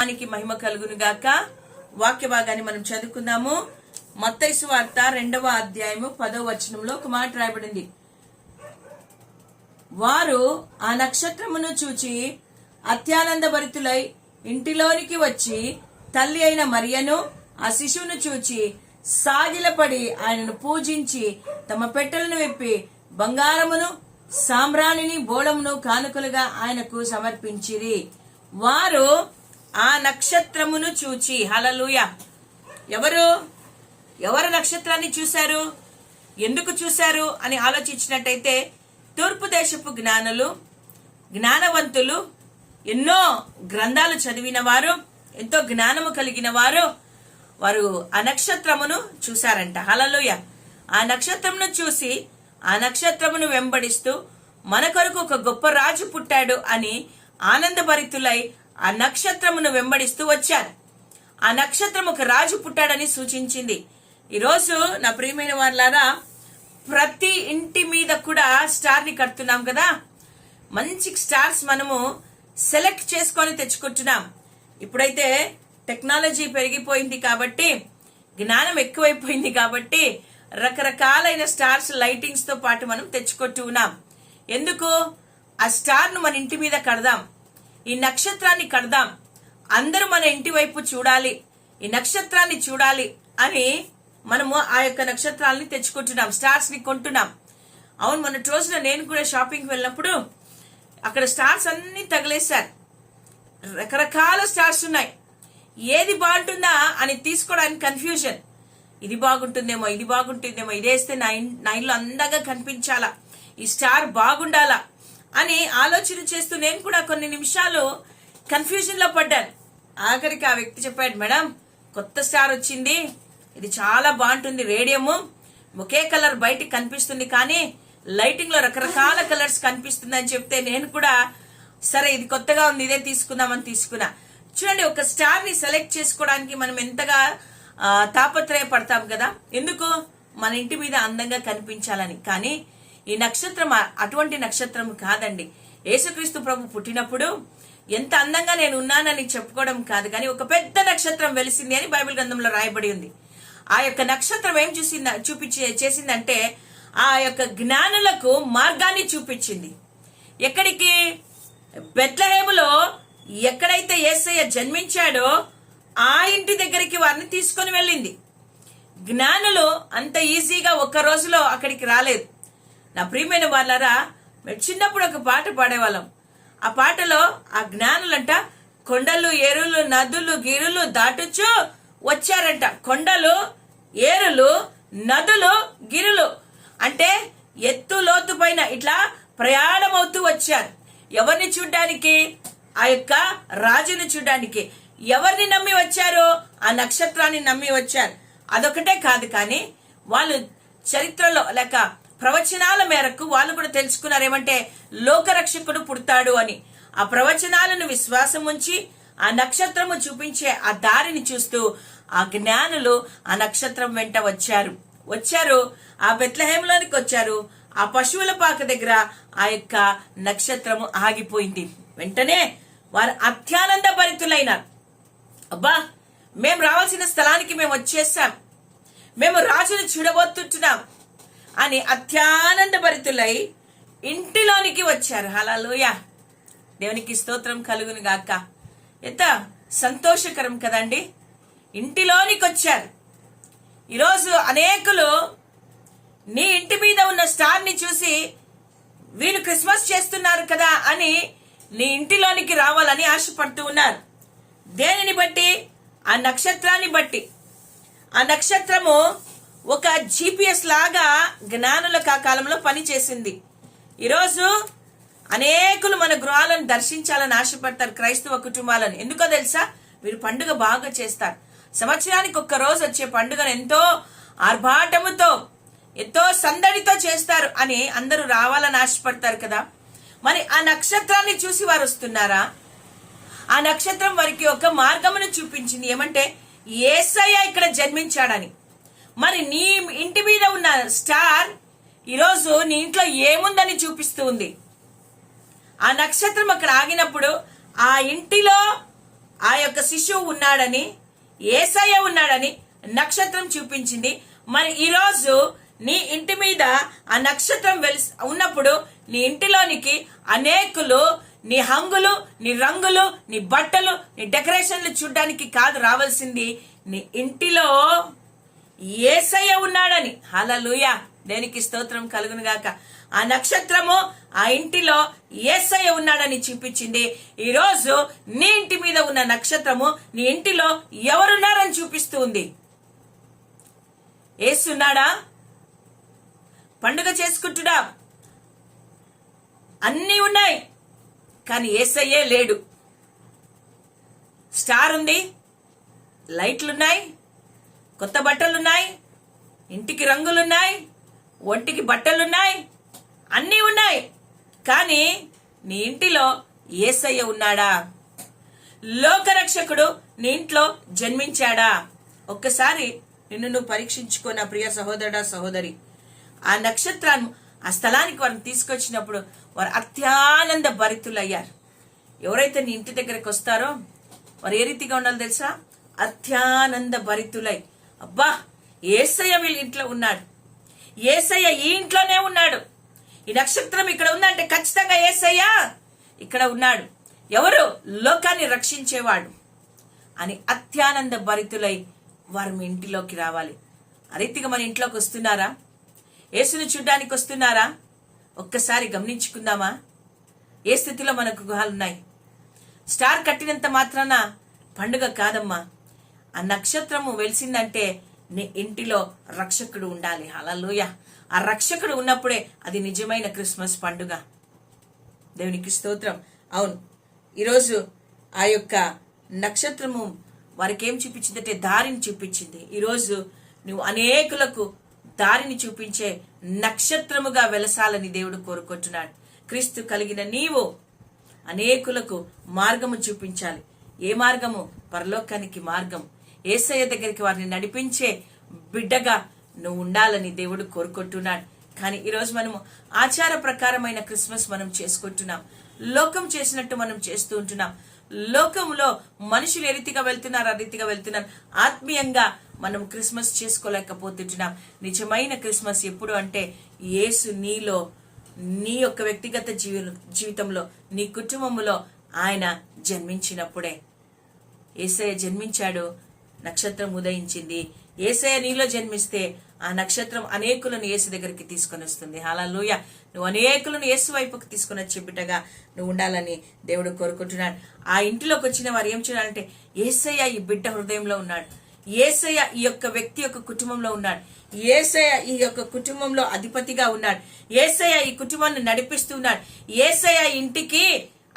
దానికి మహిమ కలుగును గాక. వాక్య భాగాన్ని మనం చదువుకుందాము. మత్తైసు వార్త రెండవ అధ్యాయము పదవ వచనంలో ఒక మాట రాయబడింది. వారు ఆ నక్షత్రమును చూచి అత్యానంద భరితులై ఇంటిలోనికి వచ్చి తల్లి అయిన మరియను ఆ శిశువును చూచి సాగిలపడి ఆయనను పూజించి తమ పెట్టెలను విప్పి బంగారమును సామ్రాణిని బోళమును కానుకలుగా ఆయనకు సమర్పించిరి. వారు ఆ నక్షత్రమును చూచి హలలుయ ఎవరు? ఎవరు నక్షత్రాన్ని చూశారు? ఎందుకు చూశారు? అని ఆలోచించినట్టయితే తూర్పు దేశపు జ్ఞానులు జ్ఞానవంతులు ఎన్నో గ్రంథాలు చదివిన వారు ఎంతో జ్ఞానము కలిగిన వారు వారు ఆ నక్షత్రమును చూశారంట. హలలుయ ఆ నక్షత్రమును చూసి ఆ నక్షత్రమును వెంబడిస్తూ మన కొరకు ఒక గొప్ప రాజు పుట్టాడు అని ఆనందభరితులై ఆ నక్షత్రమును వెంబడిస్తూ వచ్చారు. ఆ నక్షత్రం ఒక రాజు పుట్టాడని సూచించింది. ఈరోజు నా ప్రియమైన వాళ్ళారా ప్రతి ఇంటి మీద కూడా స్టార్ని కడుతున్నాం కదా. మంచి స్టార్స్ మనము సెలెక్ట్ చేసుకొని తెచ్చుకుంటున్నాం. ఇప్పుడైతే టెక్నాలజీ పెరిగిపోయింది కాబట్టి జ్ఞానం ఎక్కువైపోయింది కాబట్టి రకరకాలైన స్టార్స్ లైటింగ్స్తో పాటు మనం తెచ్చుకుంటూ ఉన్నాం. ఎందుకు? ఆ స్టార్ను మన ఇంటి మీద కడదాం. ఈ నక్షత్రాన్ని కడదాం. అందరూ మన ఇంటి వైపు చూడాలి. ఈ నక్షత్రాన్ని చూడాలి అని మనము ఆ యొక్క నక్షత్రాలని తెచ్చుకుంటున్నాం. స్టార్స్ని కొంటున్నాం. అవును మొన్న రోజున నేను కూడా షాపింగ్ వెళ్ళినప్పుడు అక్కడ స్టార్స్ అన్ని తగిలేశారు. రకరకాల స్టార్స్ ఉన్నాయి. ఏది బాగుంటుందా అని తీసుకోవడానికి కన్ఫ్యూజన్. ఇది బాగుంటుందేమో ఇది బాగుంటుందేమో ఇదేస్తే నా నా ఇల్లు అందంగా కనిపించాలా. ఈ స్టార్ బాగుండాలా? అని ఆలోచన చేస్తూ నేను కూడా కొన్ని నిమిషాలు కన్ఫ్యూజన్లో పడ్డాను. ఆఖరికి ఆ వ్యక్తి చెప్పాడు మేడం కొత్త స్టార్ వచ్చింది. ఇది చాలా బాగుంటుంది రేడియము. ఒకే కలర్ బయటికి కనిపిస్తుంది కానీ లైటింగ్లో రకరకాల కలర్స్ కనిపిస్తుంది అని చెప్తే నేను కూడా సరే ఇది కొత్తగా ఉంది ఇదే తీసుకుందామని తీసుకున్నా. చూడండి ఒక స్టార్ని సెలెక్ట్ చేసుకోవడానికి మనం ఎంతగా తాపత్రయపడతాం కదా. ఎందుకు? మన ఇంటి మీద అందంగా కనిపించాలని. కానీ ఈ నక్షత్రం అటువంటి నక్షత్రం కాదండి. యేసుక్రీస్తు ప్రభు పుట్టినప్పుడు ఎంత అందంగా నేను ఉన్నానని చెప్పుకోవడం కాదు కానీ ఒక పెద్ద నక్షత్రం వెలిసింది అని బైబిల్ గ్రంథంలో రాయబడి ఉంది. ఆ యొక్క నక్షత్రం ఏం చూసింది చూపించి చేసిందంటే ఆ యొక్క జ్ఞానులకు మార్గాన్ని చూపించింది. ఎక్కడికి? బెత్లహేములో ఎక్కడైతే యేసయ్య జన్మించాడో ఆ ఇంటి దగ్గరికి వారిని తీసుకొని వెళ్ళింది. జ్ఞానులు అంత ఈజీగా ఒక్క రోజులో అక్కడికి రాలేదు. నా ప్రియమైన వాళ్ళారా మేము చిన్నప్పుడు ఒక పాట పాడేవాళ్ళం. ఆ పాటలో ఆ జ్ఞానులంట కొండలు ఏరులు నదులు గిరులు దాటుచు వచ్చారంట. కొండలు ఏరులు నదులు గిరులు అంటే ఎత్తు లోతు పైన ఇట్లా ప్రయాణం అవుతూ వచ్చారు. ఎవరిని చూడ్డానికి? ఆ యొక్క రాజుని చూడ్డానికి. ఎవరిని నమ్మి వచ్చారు? ఆ నక్షత్రాన్ని నమ్మి వచ్చారు. అదొకటే కాదు కానీ వాళ్ళు చరిత్రలో లేక ప్రవచనాల మేరకు వాళ్ళు కూడా తెలుసుకున్నారు ఏమంటే లోకరక్షకుడు పుడతాడు అని. ఆ ప్రవచనాలను విశ్వాసం ఉంచి ఆ నక్షత్రము చూపించే ఆ దారిని చూస్తూ ఆ జ్ఞానులు ఆ నక్షత్రం వెంట వచ్చారు. వచ్చారు ఆ బెత్లహేంలోనికి వచ్చారు. ఆ పశువుల పాక దగ్గర ఆ యొక్క నక్షత్రము ఆగిపోయింది. వెంటనే వారు అత్యానంద భరితులైనారు. అబ్బా మేం రావాల్సిన స్థలానికి మేము వచ్చేసాం. మేము రాజును చూడబోతుంటున్నాం. అని అత్యానంద భరితులై ఇంటిలోనికి వచ్చారు. హలలోయ దేవునికి స్తోత్రం కలుగును గాక. ఎంత సంతోషకరం కదండి. ఇంటిలోనికి వచ్చారు. ఈరోజు అనేకులు నీ ఇంటి మీద ఉన్న స్టార్ని చూసి వీళ్ళు క్రిస్మస్ చేస్తున్నారు కదా అని నీ ఇంటిలోనికి రావాలని ఆశపడుతూ ఉన్నారు. దేనిని బట్టి? ఆ నక్షత్రాన్ని బట్టి. ఆ నక్షత్రము ఒక జీపీఎస్ లాగా జ్ఞానులకు ఆ కాలంలో పనిచేసింది. ఈరోజు అనేకులు మన గృహాలను దర్శించాలని ఆశపడతారు క్రైస్తవ కుటుంబాలను. ఎందుకో తెలుసా? వీరు పండుగ బాగా చేస్తారు. సంవత్సరానికి ఒక్క రోజు వచ్చే పండుగను ఎంతో ఆర్భాటముతో ఎంతో సందడితో చేస్తారు అని అందరూ రావాలని ఆశపడతారు కదా? మరి ఆ నక్షత్రాన్ని చూసి వారు వస్తున్నారా? ఆ నక్షత్రం వారికి ఒక మార్గమును చూపించింది. ఏమంటే ఏసయ్య ఇక్కడ జన్మించాడని. మరి నీ ఇంటి మీద ఉన్న స్టార్ ఈరోజు నీ ఇంట్లో ఏముందని చూపిస్తూ ఉంది? ఆ నక్షత్రం అక్కడ ఆగినప్పుడు ఆ ఇంటిలో ఆ యొక్క శిశువు ఉన్నాడని ఏసయ్య ఉన్నాడని నక్షత్రం చూపించింది. మరి ఈరోజు నీ ఇంటి మీద ఆ నక్షత్రం వెలిసి ఉన్నప్పుడు నీ ఇంటిలోనికి అనేకులు నీ హంగులు నీ రంగులు నీ బట్టలు నీ డెకరేషన్లు చూడడానికి కాదు రావాల్సింది. నీ ఇంటిలో ఏసయ్య ఉన్నాడని. హలలుయ దేనికి స్తోత్రం కలుగును గాక. ఆ నక్షత్రము ఆ ఇంటిలో ఏసయ్య ఉన్నాడని చూపించింది. ఈ రోజు నీ ఇంటి మీద ఉన్న నక్షత్రము నీ ఇంటిలో ఎవరున్నారని చూపిస్తూ ఉంది. ఏసున్నాడా పండుగ చేసుకుంటున్నా. అన్నీ ఉన్నాయి కానీ ఏసయ్యే లేడు. స్టార్ ఉంది లైట్లున్నాయి కొత్త బట్టలున్నాయి ఇంటికి రంగులున్నాయి ఒంటికి బట్టలున్నాయి అన్నీ ఉన్నాయి. కానీ నీ ఇంటిలో ఏసయ్య ఉన్నాడా? లోకరక్షకుడు నీ ఇంట్లో జన్మించాడా? ఒక్కసారి నిన్ను నువ్వు పరీక్షించుకో నా ప్రియ సహోదరుడా సహోదరి. ఆ నక్షత్రాన్ని ఆ స్థలానికి వారిని తీసుకొచ్చినప్పుడు వారు అత్యానంద భరితులయ్యారు. ఎవరైతే నీ ఇంటి దగ్గరకు వస్తారో వారు ఏ రీతిగా ఉండాలో తెలుసా? అత్యానంద భరితులై. అబ్బా ఏసయ్య వీళ్ళ ఇంట్లో ఉన్నాడు. ఏసయ్య ఈ ఇంట్లోనే ఉన్నాడు. ఈ నక్షత్రం ఇక్కడ ఉందంటే ఖచ్చితంగా ఏసయ్య ఇక్కడ ఉన్నాడు. ఎవరు? లోకాన్ని రక్షించేవాడు. అని అత్యానంద భరితులై వారు మీ ఇంటిలోకి రావాలి. అరీతిగా మన ఇంట్లోకి వస్తున్నారా? యేసును చూడ్డానికి వస్తున్నారా? ఒక్కసారి గమనించుకుందామా? ఏ స్థితిలో మనకు గుహాలున్నాయి? స్టార్ కట్టినంత మాత్రాన పండుగ కాదమ్మా. ఆ నక్షత్రము వెలిసిందంటే నీ ఇంటిలో రక్షకుడు ఉండాలి. హలలోయ ఆ రక్షకుడు ఉన్నప్పుడే అది నిజమైన క్రిస్మస్ పండుగ. దేవునికి స్తోత్రం. అవును. ఈరోజు ఆ యొక్క నక్షత్రము వారికి ఏం చూపించిందంటే దారిని చూపించింది. ఈరోజు నువ్వు అనేకులకు దారిని చూపించే నక్షత్రముగా వెలసాలని దేవుడు కోరుకుంటున్నాడు. క్రీస్తు కలిగిన నీవు అనేకులకు మార్గము చూపించాలి. ఏ మార్గము? పరలోకానికి మార్గం. ఏసయ్య దగ్గరికి వారిని నడిపించే బిడ్డగా నువ్వు ఉండాలని దేవుడు కోరుకుంటున్నాడు. కానీ ఈరోజు మనము ఆచార ప్రకారమైన క్రిస్మస్ మనం చేసుకుంటున్నాం. లోకం చేసినట్టు మనం చేస్తూ ఉంటున్నాం. లోకంలో మనుషులు ఏ రీతిగా వెళ్తున్నారు ఆ రీతిగా వెళ్తున్నారు ఆత్మీయంగా మనం క్రిస్మస్ చేసుకోలేకపోతుంటున్నాం. నిజమైన క్రిస్మస్ ఎప్పుడు అంటే యేసు నీలో నీ యొక్క వ్యక్తిగత జీవి జీవితంలో నీ కుటుంబంలో ఆయన జన్మించినప్పుడే. ఏసయ్య జన్మించాడు నక్షత్రం ఉదయించింది. ఏసయ నీలో జన్మిస్తే ఆ నక్షత్రం అనేకులను యేసు దగ్గరికి తీసుకొని వస్తుంది. హalleluya నువ్వు అనేకులను యేసు వైపుకి తీసుకొని వచ్చి బిడ్డగా నువ్వు ఉండాలని దేవుడు కోరుకుంటున్నాడు. ఆ ఇంటిలోకి వచ్చిన వారు ఏం చేయాలంటే ఏసయ్య ఈ బిడ్డ హృదయంలో ఉన్నాడు. ఏసయ్య ఈ యొక్క వ్యక్తి యొక్క కుటుంబంలో ఉన్నాడు. ఏసయ్య ఈ యొక్క కుటుంబంలో అధిపతిగా ఉన్నాడు. ఏసయ్య ఈ కుటుంబాన్ని నడిపిస్తున్నాడు ఏసయ్య ఇంటికి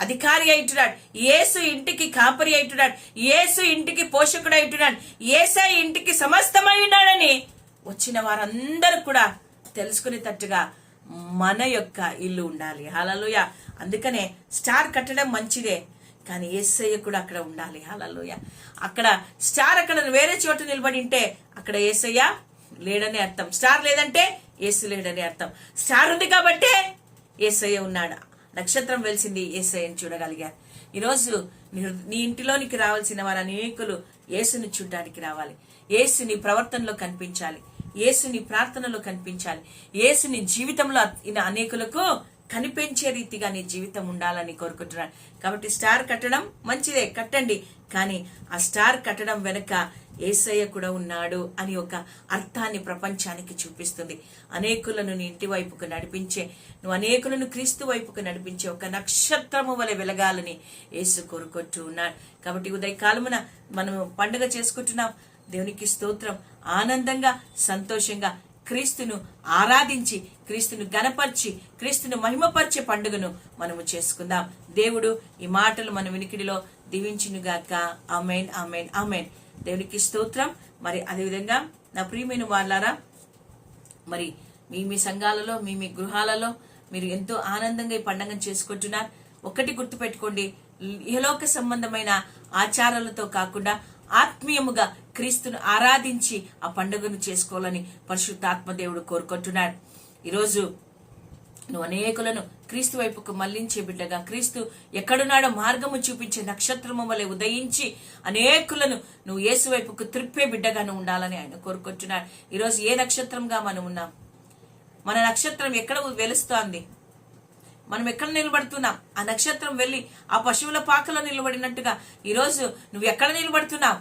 అధికారి అయిటున్నాడు. ఏసు ఇంటికి కాపరి అయిటున్నాడు. ఏసు ఇంటికి పోషకుడు అయిటున్నాడు. ఏసై ఇంటికి సమస్తమై ఉన్నాడని వచ్చిన వారందరూ కూడా తెలుసుకునేటట్టుగా మన యొక్క ఇల్లు ఉండాలి. హలలుయ అందుకనే స్టార్ కట్టడం మంచిదే. కానీ ఏసయ్య కూడా అక్కడ ఉండాలి. హలలుయ అక్కడ స్టార్ అక్కడ వేరే చోట నిలబడి ఉంటే అక్కడ ఏసయ్య లేడని అర్థం. స్టార్ లేదంటే ఏసు లేడని అర్థం. స్టార్ ఉంది కాబట్టే ఏసయ్య ఉన్నాడు. నక్షత్రం వెలిసింది ఏసయ్యని చూడగలిగారు ఈరోజు నీ ఇంటిలోనికి రావాల్సిన వారు అనేకులు యేసుని చూడడానికి రావాలి. యేసుని ప్రవర్తనలో కనిపించాలి. యేసుని ప్రార్థనలో కనిపించాలి. యేసుని జీవితంలో అనేకులకు కనిపించే రీతిగా నీ జీవితం ఉండాలని కోరుకుంటున్నాను. కాబట్టి స్టార్ కట్టడం మంచిదే కట్టండి. కానీ ఆ స్టార్ కట్టడం వెనుక ఏసయ్య కూడా ఉన్నాడు అని ఒక అర్థాన్ని ప్రపంచానికి చూపిస్తుంది. అనేకులను నీ ఇంటి వైపుకు నడిపించే నువ్వు అనేకులను క్రీస్తు వైపుకు నడిపించే ఒక నక్షత్రము వలె వెలగాలని యేసు కోరుకుంటూ ఉన్నాడు. కాబట్టి ఉదయకాలమున మనం పండుగ చేసుకుంటున్నాం. దేవునికి స్తోత్రం. ఆనందంగా సంతోషంగా క్రీస్తును ఆరాధించి క్రీస్తును గనపరిచి క్రీస్తును మహిమపరిచే పండుగను మనము చేసుకుందాం. దేవుడు ఈ మాటలు మన వినికిడిలో దీవించునుగాక. Amen amen amen. దేవునికి స్తోత్రం. మరి అదేవిధంగా నా ప్రియమైన వాళ్ళారా మరి మీ మీ సంఘాలలో మీ మీ గృహాలలో మీరు ఎంతో ఆనందంగా ఈ పండుగను చేసుకుంటున్నారు. ఒకటి గుర్తుపెట్టుకోండి ఇహలోక సంబంధమైన ఆచారాలతో కాకుండా ఆత్మీయముగా క్రీస్తును ఆరాధించి ఆ పండుగను చేసుకోవాలని పరిశుద్ధాత్మ దేవుడు కోరుకుంటున్నాడు. ఈరోజు నువ్వు అనేకులను క్రీస్తు వైపుకు మళ్ళించే బిడ్డగా క్రీస్తు ఎక్కడున్నాడో మార్గము చూపించే నక్షత్రము వలె ఉదయించి అనేకులను నువ్వు యేసు వైపుకు త్రిప్పే బిడ్డగా నువ్వు ఉండాలని ఆయన కోరుకుంటున్నాడు. ఈరోజు ఏ నక్షత్రంగా మనం ఉన్నాం? మన నక్షత్రం ఎక్కడ వెలుస్తోంది? మనం ఎక్కడ నిలబడుతున్నాం? ఆ నక్షత్రం వెళ్ళి ఆ పశువుల పాకలో నిలబడినట్టుగా ఈరోజు నువ్వు ఎక్కడ నిలబడుతున్నావు?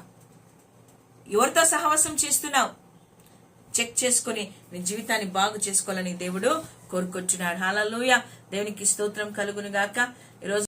ఎవరితో సహవాసం చేస్తున్నావు? చెక్ చేసుకుని నీ జీవితాన్ని బాగు చేసుకోవాలని దేవుడు కోరుకొచ్చున్నాడు హాలలోయ దేవునికి స్తోత్రం కలుగును గాక ఈరోజు